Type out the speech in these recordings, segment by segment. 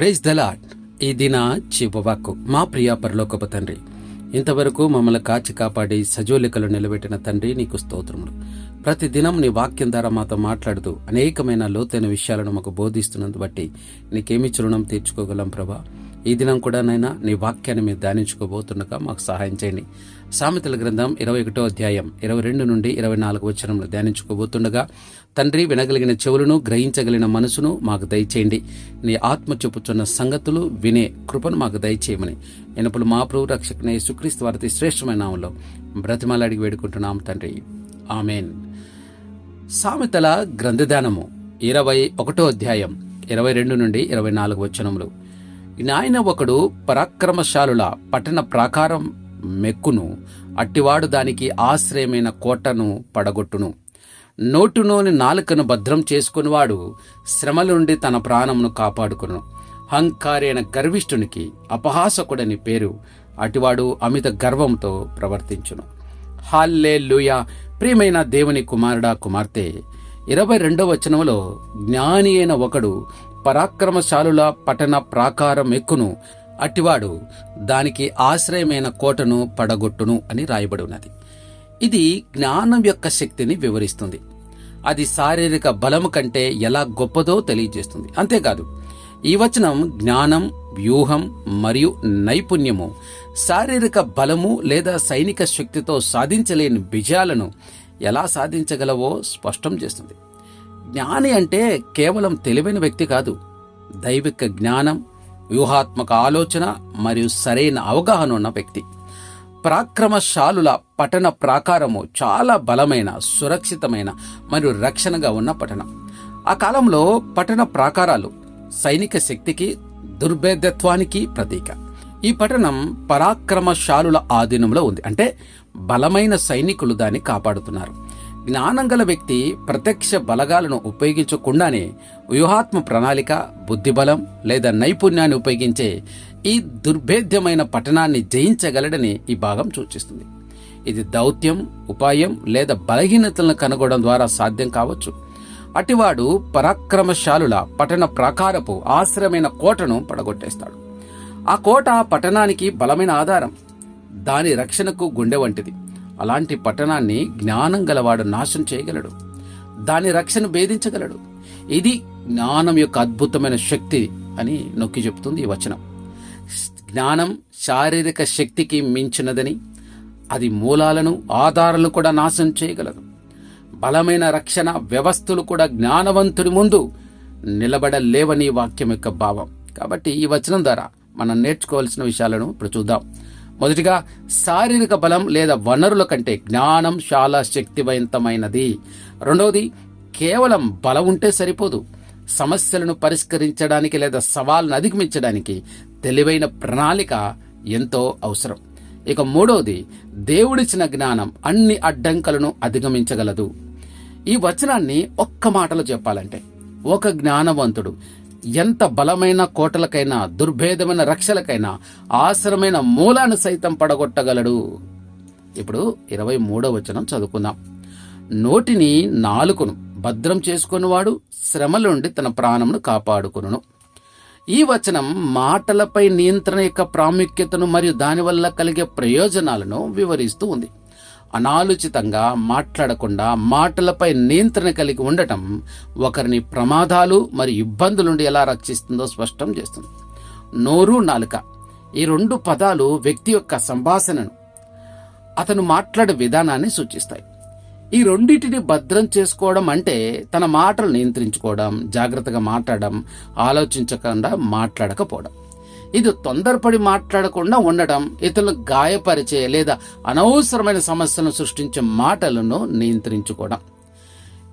Praise the Lord ఈ దిన చివవాక్కు మా ప్రియ పరలోకపు తండ్రి ఇంతవరకు మమ్మల్ని కాచి కాపాడి సజోలికలు నిలబెట్టిన తండ్రి నీకు స్తోత్రములు. ప్రతి దినం నీ వాక్యం ద్వారా మాతో మాట్లాడుతూ అనేకమైన లోతైన విషయాలను మాకు బోధిస్తున్నందు బట్టి నీకేమి చురుణం తీర్చుకోగలం ప్రభా. ఈ దినం కూడా నైనా నీ వాక్యాన్ని మీరు ధ్యానించుకోబోతుండగా మాకు సహాయం చేయండి. సామెతల గ్రంథం ఇరవై ఒకటో అధ్యాయం ఇరవై రెండు నుండి ఇరవై నాలుగు వచ్చరంలో ధ్యానించుకోబోతుండగా తండ్రి వినగలిగిన చెవులను గ్రహించగలిగిన మనసును మాకు దయచేయండి. నీ ఆత్మ చెప్పుచున్న సంగతులు వినే కృపను మాకు దయచేయమని. ఎనప్పుడు మా ప్రభు రక్షకునే సుక్రీస్తు వారి శ్రేష్టమైన నామంలో బ్రతిమాలాడికి వేడుకుంటున్నాం తండ్రి. ఆమెన్. సామెతల గ్రంథదానము ఇరవై ఒకటో అధ్యాయం ఇరవై రెండు నుండి ఇరవై నాలుగు వచనములు నాయన ఒకడు పరాక్రమశాలుల పట్టణ ప్రాకారం మెక్కును అట్టివాడు దానికి ఆశ్రయమైన కోటను పడగొట్టును. నోటులోని నాలుకను భద్రం చేసుకునివాడు శ్రమల నుండి తన ప్రాణమును కాపాడుకును. హంకారైన గర్విష్ఠునికి అపహాసకుడని పేరు అటివాడు అమిత గర్వంతో ప్రవర్తించును. హాల్లే లూయా ప్రియమైన దేవుని కుమారుడా కుమార్తె ఇరవై రెండవ వచనంలో జ్ఞాని అయిన ఒకడు పరాక్రమశాలుల పట్టణ ప్రాకారం ఎక్కును. అట్టివాడు దానికి ఆశ్రయమైన కోటను పడగొట్టును అని రాయబడి ఉన్నది ఇది జ్ఞానం యొక్క శక్తిని వివరిస్తుంది. అది శారీరక బలము కంటే ఎలా గొప్పదో తెలియజేస్తుంది. అంతేకాదు ఈ వచనం జ్ఞానం వ్యూహం మరియు నైపుణ్యము శారీరక బలము లేదా సైనిక శక్తితో సాధించలేని విజయాలను ఎలా సాధించగలవో స్పష్టం చేస్తుంది. జ్ఞాని అంటే కేవలం తెలివైన వ్యక్తి కాదు. దైవిక జ్ఞానం వ్యూహాత్మక ఆలోచన మరియు సరైన అవగాహన ఉన్న వ్యక్తి. పరాక్రమశాలుల పఠన ప్రాకారము చాలా బలమైన సురక్షితమైన మరియు రక్షణగా ఉన్న పఠనం. ఆ కాలంలో పఠన ప్రాకారాలు సైనిక శక్తికి దుర్భేదత్వానికి ప్రతీక. ఈ పట్టణం పరాక్రమశాలుల ఆధీనంలో ఉంది. అంటే బలమైన సైనికులు దాన్ని కాపాడుతున్నారు. జ్ఞానం గల వ్యక్తి ప్రత్యక్ష బలగాలను ఉపయోగించకుండానే వ్యూహాత్మ ప్రణాళిక బుద్ధిబలం లేదా నైపుణ్యాన్ని ఉపయోగించే ఈ దుర్భేద్యమైన పట్టణాన్ని జయించగలడని ఈ భాగం సూచిస్తుంది. ఇది దౌత్యం ఉపాయం లేదా బలహీనతలను కనుగొనడం ద్వారా సాధ్యం కావచ్చు. అటివాడు పరాక్రమశాలుల పట్టణ ప్రాకారపు ఆశ్రమైన కోటను పడగొట్టేస్తాడు. ఆ కోట పట్టణానికి బలమైన ఆధారం. దాని రక్షణకు గుండె వంటిది. అలాంటి పట్టణాన్ని జ్ఞానం గలవాడు నాశనం చేయగలడు. దాని రక్షణ భేదించగలడు. ఇది జ్ఞానం యొక్క అద్భుతమైన శక్తి అని నొక్కి చెప్తుంది ఈ వచనం. జ్ఞానం శారీరక శక్తికి మించినదని అది మూలాలను ఆధారాలను కూడా నాశనం చేయగలదు. బలమైన రక్షణ వ్యవస్థలు కూడా జ్ఞానవంతుడి ముందు నిలబడలేవని వాక్యం యొక్క భావం. కాబట్టి ఈ వచనం ద్వారా మనం నేర్చుకోవాల్సిన విషయాలను ఇప్పుడు చూద్దాం. మొదటిగా శారీరక బలం లేదా వనరుల కంటే జ్ఞానం చాలా శక్తివంతమైనది. రెండవది కేవలం బలం ఉంటే సరిపోదు. సమస్యలను పరిష్కరించడానికి లేదా సవాళ్ళను అధిగమించడానికి తెలివైన ప్రణాళిక ఎంతో అవసరం. ఇక మూడవది దేవుడిచ్చిన జ్ఞానం అన్ని అడ్డంకులను అధిగమించగలదు. ఈ వచనాన్ని ఒక్క మాటలో చెప్పాలంటే ఒక జ్ఞానవంతుడు ఎంత బలమైన కోటలకైనా దుర్భేదమైన రక్షలకైనా ఆసరమైన మూలాన్ని సైతం పడగొట్టగలడు. ఇప్పుడు ఇరవై మూడో వచనం చదువుకుందాం. నోటిని నాలుకను భద్రం చేసుకునివాడు శ్రమలుండి తన ప్రాణమును కాపాడుకును ఈ వచనం మాటలపై నియంత్రణ యొక్క ప్రాముఖ్యతను మరియు దానివల్ల కలిగే ప్రయోజనాలను వివరిస్తూ ఉంది. అనాలోచితంగా మాట్లాడకుండా మాటలపై నియంత్రణ కలిగి ఉండటం ఒకరిని ప్రమాదాలు మరియు ఇబ్బందుల నుండి ఎలా రక్షిస్తుందో స్పష్టం చేస్తుంది. నోరు నాలుక ఈ రెండు పదాలు వ్యక్తి యొక్క సంభాషణను అతను మాట్లాడే విధానాన్ని సూచిస్తాయి. ఈ రెండింటిని భద్రం చేసుకోవడం అంటే తన మాటలు నియంత్రించుకోవడం జాగ్రత్తగా మాట్లాడడం ఆలోచించకుండా మాట్లాడకపోవడం. ఇది తొందరపడి మాట్లాడకుండా ఉండడం ఇతరులు గాయపరిచే లేదా అనవసరమైన సమస్యలను సృష్టించే మాటలను నియంత్రించుకోవడం.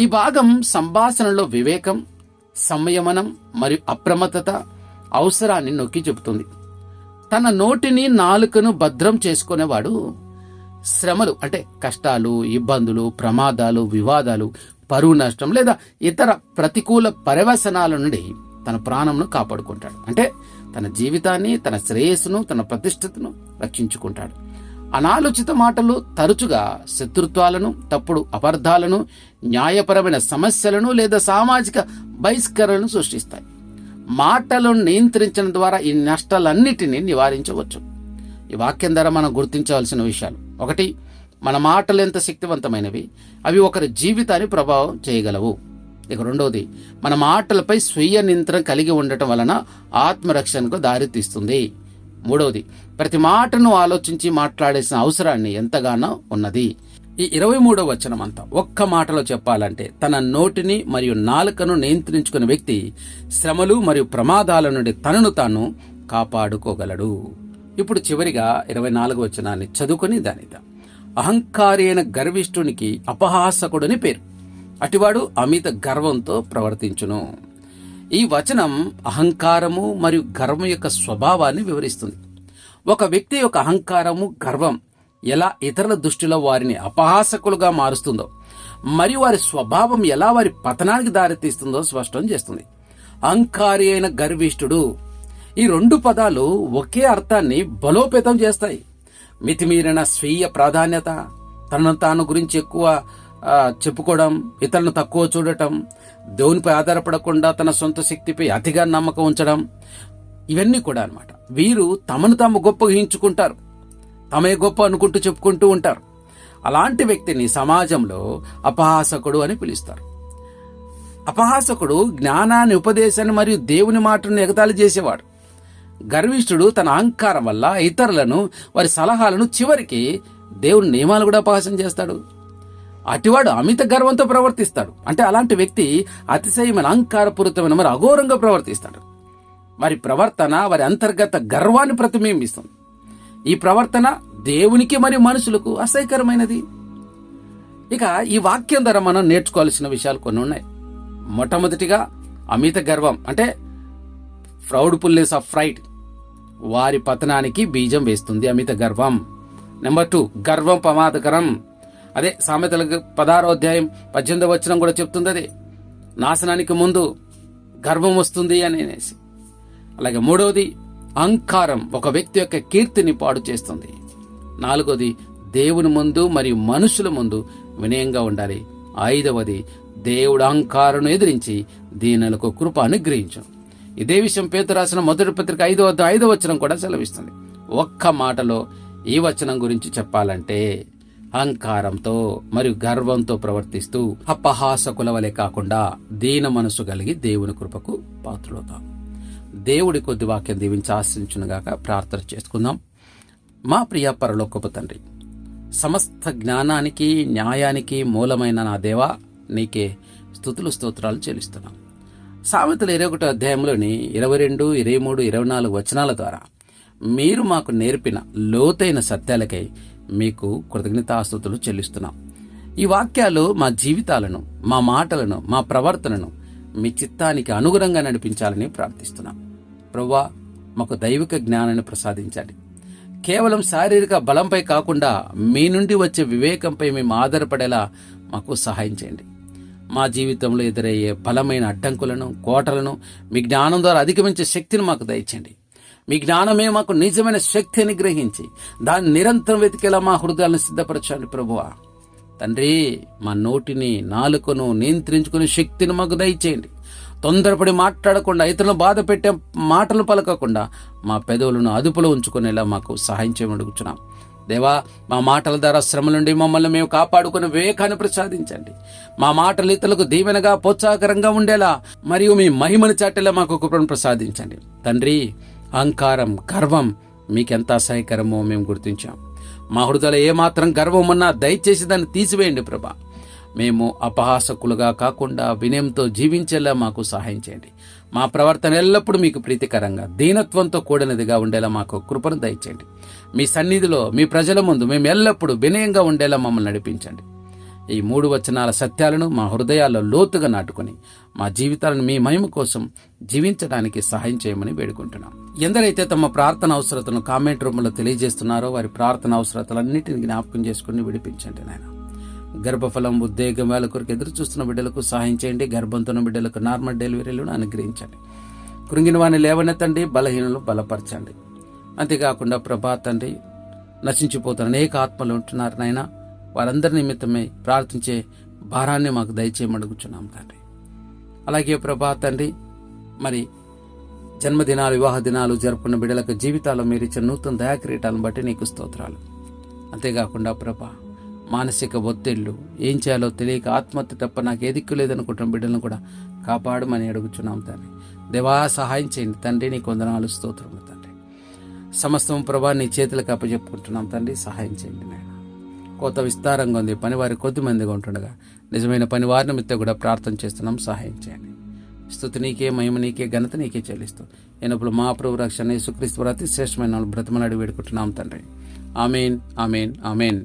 ఈ భాగం సంభాషణలో వివేకం సంయమనం మరియు అప్రమత్తత అవసరాన్ని నొక్కి చెబుతుంది. తన నోటిని నాలుకను భద్రం చేసుకునేవాడు శ్రమలు అంటే కష్టాలు ఇబ్బందులు ప్రమాదాలు వివాదాలు పరువు నష్టం లేదా ఇతర ప్రతికూల పర్యవసనాల నుండి తన ప్రాణంను కాపాడుకుంటాడు. అంటే తన జీవితాన్ని తన శ్రేయస్సును తన ప్రతిష్టతను రక్షించుకుంటాడు. అనాలోచిత మాటలు తరచుగా శత్రుత్వాలను తప్పుడు అపార్థాలను న్యాయపరమైన సమస్యలను లేదా సామాజిక బహిష్కరణను సృష్టిస్తాయి. మాటలను నియంత్రించడం ద్వారా ఈ నష్టాలన్నిటినీ నివారించవచ్చు. ఈ వాక్యం ద్వారా మనం గుర్తించవలసిన విషయాలు. ఒకటి మన మాటలు ఎంత శక్తివంతమైనవి అవి ఒకరి జీవితాన్ని ప్రభావం చేయగలవు. ఇక రెండవది మన మాటలపై స్వీయ నియంత్రణ కలిగి ఉండటం వలన ఆత్మరక్షణకు దారితీస్తుంది. మూడవది ప్రతి మాటను ఆలోచించి మాట్లాడేసిన అవసరాన్ని ఎంతగానో ఉన్నది. ఈ ఇరవై మూడవ వచనం అంతా ఒక్క మాటలో చెప్పాలంటే తన నోటిని మరియు నాలుకను నియంత్రించుకున్న వ్యక్తి శ్రమలు మరియు ప్రమాదాల నుండి తనను తాను కాపాడుకోగలడు. ఇప్పుడు చివరిగా ఇరవై నాలుగు వచనాన్ని చదువుకుని దానిద్దాం అహంకారి అయిన గర్విష్ఠునికి అపహాసకుడని పేరు. అటివాడు అమిత గర్వంతో ప్రవర్తించును. ఈ వచనం అహంకారము మరియు గర్వం యొక్క స్వభావాన్ని వివరిస్తుంది. ఒక వ్యక్తి యొక్క అహంకారము గర్వం ఎలా ఇతరుల దృష్టిలో వారిని అపహాసకులుగా మారుస్తుందో మరియు వారి స్వభావం ఎలా వారి పతనానికి దారితీస్తుందో స్పష్టం చేస్తుంది. అహంకారి అయిన గర్విష్ఠుడు ఈ రెండు పదాలు ఒకే అర్థాన్ని బలోపేతం చేస్తాయి. మితిమీరిన స్వీయ ప్రాధాన్యత తనను తాను గురించి ఎక్కువ చెప్పుకోవడం ఇతరులను తక్కువ చూడటం దేవునిపై ఆధారపడకుండా తన సొంత శక్తిపై అతిగా నమ్మకం ఉంచడం ఇవన్నీ కూడా అనమాట వీరు తమను తాము గొప్ప హించుకుంటారు తమే గొప్ప అనుకుంటూ చెప్పుకుంటూ ఉంటారు. అలాంటి వ్యక్తిని సమాజంలో అపహాసకుడు అని పిలుస్తారు. అపహాసకుడు జ్ఞానాన్ని ఉపదేశాన్ని మరియు దేవుని మాటను ఎగతాళి చేసేవాడు. గర్విష్ఠుడు తన అహంకారం వల్ల ఇతరులను వారి సలహాలను చివరికి దేవుని నియమాలు కూడా అపహాసం చేస్తాడు. అటివాడు అమిత గర్వంతో ప్రవర్తిస్తాడు. అంటే అలాంటి వ్యక్తి అతిశయమైన అహంకారపూరితమైన మరి అఘోరంగా ప్రవర్తిస్తాడు. వారి ప్రవర్తన వారి అంతర్గత గర్వాన్ని ప్రతిబింబిస్తుంది. ఈ ప్రవర్తన దేవునికి మరియు మనుషులకు అసహ్యకరమైనది. ఇక ఈ వాక్యం ద్వారా మనం నేర్చుకోవాల్సిన విషయాలు కొన్ని ఉన్నాయి. మొట్టమొదటిగా అమిత గర్వం అంటే ప్రౌడ్ పుల్లెస్ ఆఫ్ ఫ్రైట్ వారి పతనానికి బీజం వేస్తుంది అమిత గర్వం. నెంబర్ టూ గర్వం ప్రమాదకరం. అదే సామెతలకు పదహారో అధ్యాయం పద్దెనిమిదో వచనం కూడా చెప్తుంది అది నాశనానికి ముందు గర్వం వస్తుంది అని అనేసి. అలాగే మూడవది అహంకారం ఒక వ్యక్తి యొక్క కీర్తిని పాడు చేస్తుంది. నాలుగవది దేవుని ముందు మరియు మనుషుల ముందు వినయంగా ఉండాలి. ఐదవది దేవుడు అహంకారను ఎదిరించి దీనులకు కృప అనుగ్రహించు. ఇదే విషయం పేరు రాసిన మొదటి పత్రిక ఐదవ ఐదవ వచనం కూడా సెలవిస్తుంది. ఒక్క మాటలో ఈ వచనం గురించి చెప్పాలంటే అహంకారంతో మరియు గర్వంతో ప్రవర్తిస్తూ అపహాసకుల వలె కాకుండా దీన మనసు కలిగి దేవుని కృపకు పాత్రులవుతాం. దేవుడి కొద్ది వాక్యం దీవించి ఆశ్రయించునుగాక ప్రార్థన చేసుకుందాం. మా ప్రియ పరలోకపు తండ్రి సమస్త జ్ఞానానికి న్యాయానికి మూలమైన నా దేవా నీకే స్థుతులు స్తోత్రాలు చెల్లిస్తున్నాం. సామెతల ఇరవై ఒకటో అధ్యాయంలోని ఇరవై రెండు ఇరవై మూడు ఇరవై నాలుగు వచనాల ద్వారా మీరు మాకు నేర్పిన లోతైన సత్యాలకై మీకు కృతజ్ఞతాస్తుతులు చెల్లిస్తున్నాం. ఈ వాక్యాలు మా జీవితాలను మా మాటలను మా ప్రవర్తనను మీ చిత్తానికి అనుగుణంగా నడిపించాలని ప్రార్థిస్తున్నాం. ప్రవ్వా మాకు దైవిక జ్ఞానాన్ని ప్రసాదించండి. కేవలం శారీరక బలంపై కాకుండా మీ నుండి వచ్చే వివేకంపై మేము ఆధారపడేలా మాకు సహాయం చేయండి. మా జీవితంలో ఎదురయ్యే బలమైన అడ్డంకులను కోటలను మీ జ్ఞానం ద్వారా అధిగమించే శక్తిని మాకు దయచండి మీ జ్ఞానమే మాకు నిజమైన శక్తిని గ్రహించి దాన్ని నిరంతరం వెతికేలా మా హృదయాలను సిద్ధపరచండి ప్రభువా. తండ్రి మా నోటిని నాలుకను నియంత్రించుకునే శక్తిని మాకు దయచేయండి. తొందరపడి మాట్లాడకుండా ఇతరులను బాధ పెట్టే మాటలు పలకకుండా మా పెదవులను అదుపులో ఉంచుకునేలా మాకు సహాయం చేయమని దేవా మా మాటల ద్వారా శ్రమ నుండి మమ్మల్ని మేము కాపాడుకునే వివేకాన్ని ప్రసాదించండి. మా మాటలు ఇతరులకు దీవెనగా ప్రోత్సాహకరంగా ఉండేలా మరియు మీ మహిమను చాటేలా మాకు కృపను ప్రసాదించండి. తండ్రి అహంకారం గర్వం మీకెంత అసహ్యకరమో మేము గుర్తించాం. మా హృదయలో ఏమాత్రం గర్వం ఉన్నా దయచేసి దాన్ని తీసివేయండి ప్రభా. మేము అపహాసకులుగా కాకుండా వినయంతో జీవించేలా మాకు సహాయం చేయండి. మా ప్రవర్తన ఎల్లప్పుడూ మీకు ప్రీతికరంగా దీనత్వంతో కూడినదిగా ఉండేలా మాకు కృపను దయచేయండి. మీ సన్నిధిలో మీ ప్రజల ముందు మేము ఎల్లప్పుడూ వినయంగా ఉండేలా మమ్మల్ని నడిపించండి. ఈ మూడు వచనాల సత్యాలను మా హృదయాల్లో లోతుగా నాటుకొని మా జీవితాలను మీ మహిమ కోసం జీవించడానికి సహాయం చేయమని వేడుకుంటున్నాం. ఎందరైతే తమ ప్రార్థన అవసరతను కామెంట్ రూపంలో తెలియజేస్తున్నారో వారి ప్రార్థన అవసరతలన్నింటిని జ్ఞాపకం చేసుకుని విడిపించండి నాయన. గర్భఫలం ఉద్వేగం వేల కొరకు ఎదురు చూస్తున్న బిడ్డలకు సహాయం చేయండి. గర్భంతున్న బిడ్డలకు నార్మల్ డెలివరీలను అనుగ్రహించండి. కృంగిన వారిని లేవనెత్తండి బలహీనలు బలపరచండి. అంతేకాకుండా ప్రభా తండ్రి నశించిపోతున్న అనేక ఆత్మలు ఉంటున్నారు నాయనా. వారందరి నిమిత్తమై ప్రార్థించే భారాన్ని మాకు దయచేయమడుగుచున్నాం తండ్రి. అలాగే ప్రభా తండ్రి మరి జన్మదినాలు వివాహ దినాలు జరుపుకున్న బిడ్డలకు జీవితాల్లో మీరు ఇచ్చిన నూతన దయాక్రీటాలను బట్టి నీకు స్తోత్రాలు. అంతేకాకుండా ప్రభా మానసిక ఒత్తిళ్ళు ఏం చేయాలో తెలియక ఆత్మహత్య తప్ప నాకు ఏ దిక్కు లేదనుకుంటున్న బిడ్డలను కూడా కాపాడమని అడుగుచున్నాం తండ్రి. దేవా సహాయం చేయండి తండ్రి నీ కొందనాలు స్తోత్రములు తండ్రి. సమస్తం ప్రభా నీ చేతులకు అప్పచెప్పుకుంటున్నాం తండ్రి. సహాయం చేయండి నేను కోత విస్తారంగా ఉంది. పనివారి కొద్ది మందిగా ఉంటుండగా నిజమైన పని వారిని మిత్త కూడా ప్రార్థన చేస్తున్నాం. సహాయం చేయండి. స్థుతి నీకే మహిమ నీకే ఘనత నీకే చెల్లిస్తూ ఎనప్పుడు మా ప్రభు రక్షణ యేసుక్రీస్తు అతి శ్రేష్టమైన బ్రతమలాడి వేడుకుంటున్నాం తండ్రి. Amen amen amen.